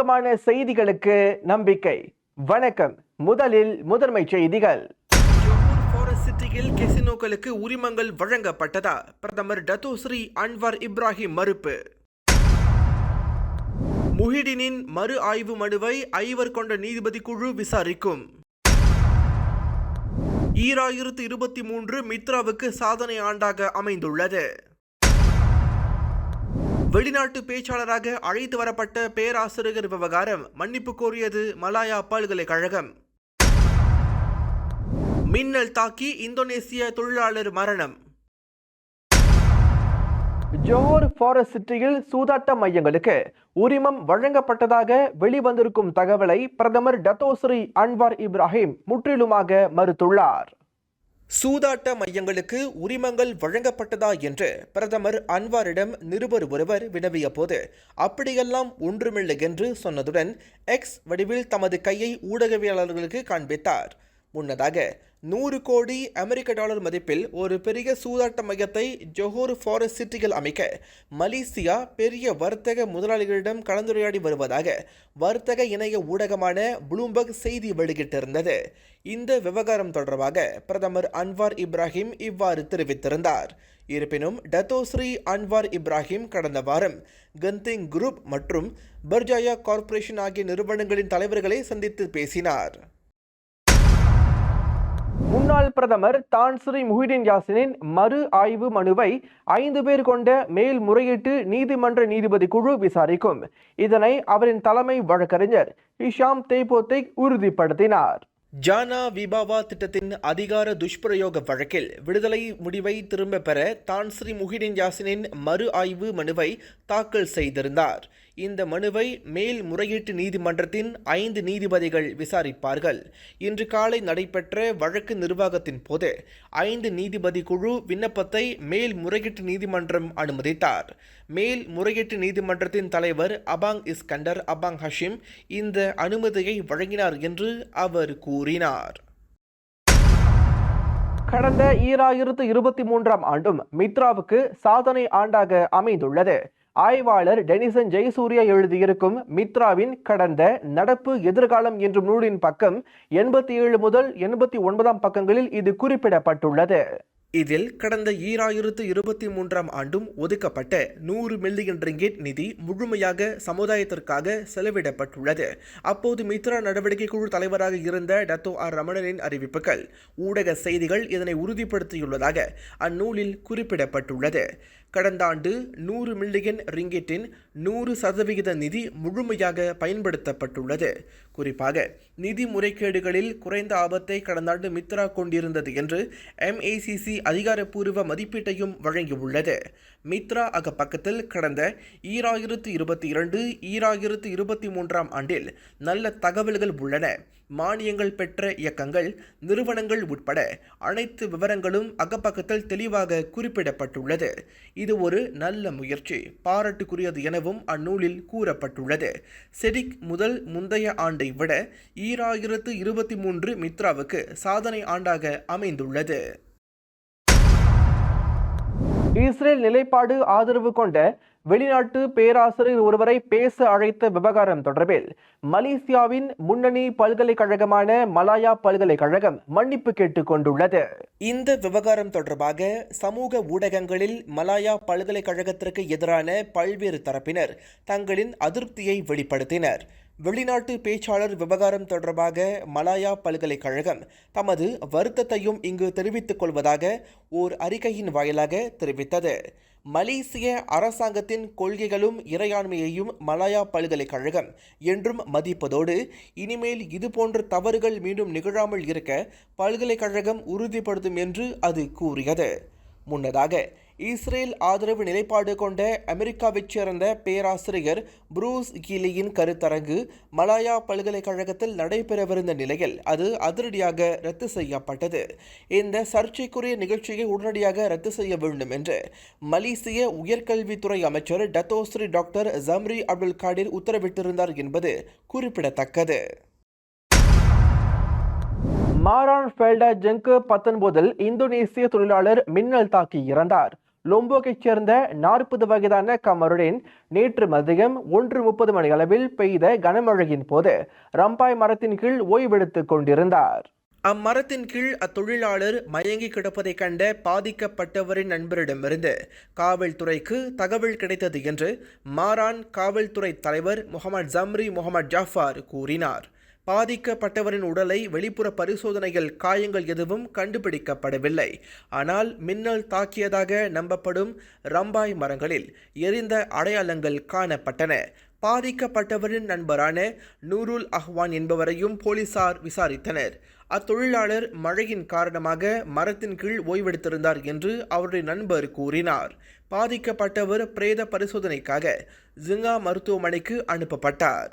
நம்பகமான செய்திகளுக்கு நம்பிக்கை. வணக்கம். முதலில் முதன்மை செய்திகள். சிட்டியில் கெசினோக்களுக்கு உரிமங்கள் வழங்கப்பட்டதா? பிரதமர் டத்தோஸ்ரீ அன்வார் இப்ராஹிம் மறுப்பு. முஹிடினின் மறு ஆய்வு மனுவை ஐவர் கொண்ட நீதிபதி குழு விசாரிக்கும். ஈராயிரத்து இருபத்தி மூன்று மித்ராவுக்கு சாதனை ஆண்டாக அமைந்துள்ளது. வெளிநாட்டு பேச்சாளராக அழைத்து வரப்பட்ட பேராசிரியர் விவகாரம் மன்னிப்பு கோரியது மலாயா பல்கலைக்கழகம். மின்னல் தாக்கி இந்தோனேசிய தொழிலாளர் மரணம். ஜோஹர் ஃபாரஸ்ட் சிட்டியில் சூதாட்ட மையங்களுக்கு உரிமம் வழங்கப்பட்டதாக வெளிவந்திருக்கும் தகவலை பிரதமர் டத்தோஸ்ரீ அன்வார் இப்ராஹிம் முற்றிலுமாக மறுத்துள்ளார். சூதாட்ட மையங்களுக்கு உரிமங்கள் வழங்கப்பட்டதா என்று பிரதமர் அன்வாரிடம் நிருபர் ஒருவர் வினவிய போது அப்படியெல்லாம் ஒன்றுமில்லை என்று சொன்னதுடன் எக்ஸ் வடிவில் தமது கையை ஊடகவியலாளர்களுக்கு காண்பித்தார். முன்னதாக நூறு கோடி அமெரிக்க டாலர் மதிப்பில் ஒரு பெரிய சூதாட்ட மையத்தை ஜொஹோர் ஃபாரஸ்ட் சிட்டியில் அமைக்க மலேசியா பெரிய வர்த்தக முதலாளிகளிடம் கலந்துரையாடி வருவதாக வர்த்தக இணைய ஊடகமான ப்ளூம்பர்க் செய்தி வெளியிட்டிருந்தது. இந்த விவகாரம் தொடர்பாக பிரதமர் அன்வார் இப்ராஹிம் இவ்வாறு தெரிவித்திருந்தார். இருப்பினும் டத்தோஸ்ரீ அன்வார் இப்ராஹிம் கடந்த வாரம் கந்திங் குரூப் மற்றும் பர்ஜாயா கார்ப்பரேஷன் ஆகிய நிறுவனங்களின் தலைவர்களை சந்தித்து பேசினார். முன்னாள் பிரதமர் தான் ஸ்ரீ முஹிடின் யாசினின் மறு ஆய்வு மனுவை ஐந்து பேர் கொண்ட மேல்முறையீட்டு நீதிமன்ற நீதிபதி குழு விசாரிக்கும். இதனை அவரின் தலைமை வழக்கறிஞர் ஹிஷாம் தேபோத்தை உறுதிப்படுத்தினார். ஜானா விபாவா திட்டத்தின் அதிகார துஷ்பிரயோக வழக்கில் விடுதலை முடிவை திரும்ப பெற தான் ஸ்ரீ முஹிடின் யாசினின் மறு ஆய்வு மனுவை தாக்கல் செய்திருந்தார். இந்த மனுவை மேல்முறையீட்டு நீதிமன்றத்தின் ஐந்து நீதிபதிகள் விசாரிப்பார்கள். இன்று காலை நடைபெற்ற வழக்கு நிர்வாகத்தின் போது ஐந்து நீதிபதி குழு விண்ணப்பத்தை மேல்முறையீட்டு நீதிமன்றம் அனுமதித்தார். மேல்முறையீட்டு நீதிமன்றத்தின் தலைவர் அபாங் இஸ்கண்டர் அபாங் ஹஷிம் இந்த அனுமதியை வழங்கினார் என்று அவர் கூறினார். கடந்த ஈராயிரத்து இருபத்தி மூன்றாம் ஆண்டும் மித்ராவுக்கு சாதனை ஆண்டாக அமைந்துள்ளது. ஆய்வாளர் டெனிசன் ஜெயசூர்யா எழுதியிருக்கும் மித்ராவின் கடந்த நடப்பு எதிர்காலம் என்றும் நூலின் பக்கம் எண்பத்தி ஏழு முதல் எண்பத்தி ஒன்பதாம் பக்கங்களில் இது குறிப்பிடப்பட்டுள்ளது. இதில் கடந்த ஈராயிரத்து இருபத்தி மூன்றாம் ஆண்டும் ஒதுக்கப்பட்ட நூறு மில்லியன் ரிங்கிட் நிதி முழுமையாக சமுதாயத்திற்காக செலவிடப்பட்டுள்ளது. அப்போது மித்ரா நடவடிக்கை குழு தலைவராக இருந்த டத்தோ ஆர் ரமணனின் அறிவிப்புகள் ஊடக செய்திகள் இதனை உறுதிப்படுத்தியுள்ளதாக அந்நூலில் குறிப்பிடப்பட்டுள்ளது. கடந்த ஆண்டு நூறு மில்லியன் ரிங்கிட்டின் நூறு சதவிகித நிதி முழுமையாக பயன்படுத்தப்பட்டுள்ளது. குறிப்பாக நிதி முறைகேடுகளில் குறைந்த ஆபத்தை கடந்த ஆண்டு மித்ரா கொண்டிருந்தது என்று எம்ஏசிசி அதிகாரப்பூர்வ மதிப்பீட்டையும் வழங்கியுள்ளது. மித்ரா அகப்பக்கத்தில் கடந்த ஈராயிரத்து இருபத்தி இரண்டு ஈராயிரத்து இருபத்தி மூன்றாம் ஆண்டில் நல்ல தகவல்கள் உள்ளன. மானியங்கள் பெற்ற இயக்கங்கள் நிறுவனங்கள் உட்பட அனைத்து விவரங்களும் அகப்பக்கத்தில் தெளிவாக குறிப்பிடப்பட்டுள்ளது. இது ஒரு நல்ல முயற்சி பாராட்டுக்குரியது எனவும் அந்நூலில் கூறப்பட்டுள்ளது. செடிக் முதல் முந்தைய ஆண்டை விட ஈராயிரத்து இருபத்தி மூன்று மித்ராவுக்கு சாதனை ஆண்டாக அமைந்துள்ளது. இஸ்ரேல் நிலைப்பாடு ஆதரவு கொண்ட வெளிநாட்டு பேராசிரியர் ஒருவரை பேச அழைத்த விவகாரம் தொடர்பில் மலேசியாவின் முன்னணி பல்கலைக்கழகமான மலாயா பல்கலைக்கழகம் மன்னிப்பு கேட்டுக் கொண்டுள்ளது. இந்த விவகாரம் தொடர்பாக சமூக ஊடகங்களில் மலாயா பல்கலைக்கழகத்திற்கு எதிரான பல்வேறு தரப்பினர் தங்களின் அதிருப்தியை வெளிப்படுத்தினர். வெளிநாட்டு பேச்சாளர் விவகாரம் தொடர்பாக மலாயா பல்கலைக்கழகம் தமது வருத்தத்தையும் இங்கு தெரிவித்துக் கொள்வதாக ஓர் அறிக்கையின் வாயிலாக தெரிவித்தது. மலேசிய அரசாங்கத்தின் கொள்கைகளும் இறையாண்மையையும் மலாயா பல்கலைக்கழகம் என்றும் மதிப்பதோடு இனிமேல் இதுபோன்ற தவறுகள் மீண்டும் நிகழாமல் இருக்க பல்கலைக்கழகம் உறுதிப்படுத்தும் என்று அது கூறியது. முன்னதாக இஸ்ரேல் ஆதரவு நிலைப்பாடு கொண்ட அமெரிக்காவைச் சேர்ந்த பேராசிரியர் புரூஸ் கீலியின் கருத்தரங்கு மலாயா பல்கலைக்கழகத்தில் நடைபெறவிருந்த நிலையில் அது அதிரடியாக ரத்து செய்யப்பட்டது. இந்த சர்ச்சைக்குரிய நிகழ்ச்சியை உடனடியாக ரத்து செய்ய வேண்டும் என்று மலேசிய உயர்கல்வித்துறை அமைச்சர் Datuk Seri doctor Zambry Abdul Kadir உத்தரவிட்டிருந்தார் என்பது குறிப்பிடத்தக்கது. மாரான் ஃபெல்டா ஜெங்கு பத்தொன்பதில் இந்தோனேசிய தொழிலாளர் மின்னல் தாக்கி இறந்தார். லொம்போக்கைச் சேர்ந்த நாற்பது வயதான கமருடன் நேற்று மதியம் ஒன்று முப்பது மணி அளவில் பெய்த கனமழையின் போது ரம்பாய் மரத்தின் கீழ் ஓய்வெடுத்துக் கொண்டிருந்தார். அம்மரத்தின் கீழ் அத்தொழிலாளர் மயங்கி கிடப்பதைக் கண்ட பாதிக்கப்பட்டவரின் நண்பரிடமிருந்து காவல்துறைக்கு தகவல் கிடைத்தது என்று மாரான் காவல்துறை தலைவர் முகமது ஜம்ரி முகமது ஜாஃபார் கூறினார். பாதிக்கப்பட்டவரின் உடலை வெளிப்புற பரிசோதனைகள் காயங்கள் எதுவும் கண்டுபிடிக்கப்படவில்லை. ஆனால் மின்னல் தாக்கியதாக நம்பப்படும் ரம்பாய் மரங்களில் எரிந்த அடையாளங்கள் காணப்பட்டன. பாதிக்கப்பட்டவரின் நண்பரான நூருல் அஹ்வான் என்பவரையும் போலீசார் விசாரித்தனர். அத்தொழிலாளர் மழையின் காரணமாக மரத்தின் கீழ் ஓய்வெடுத்திருந்தார் என்று அவருடைய நண்பர் கூறினார். பாதிக்கப்பட்டவர் பிரேத பரிசோதனைக்காக ஜிங்கா மருத்துவமனைக்கு அனுப்பப்பட்டார்.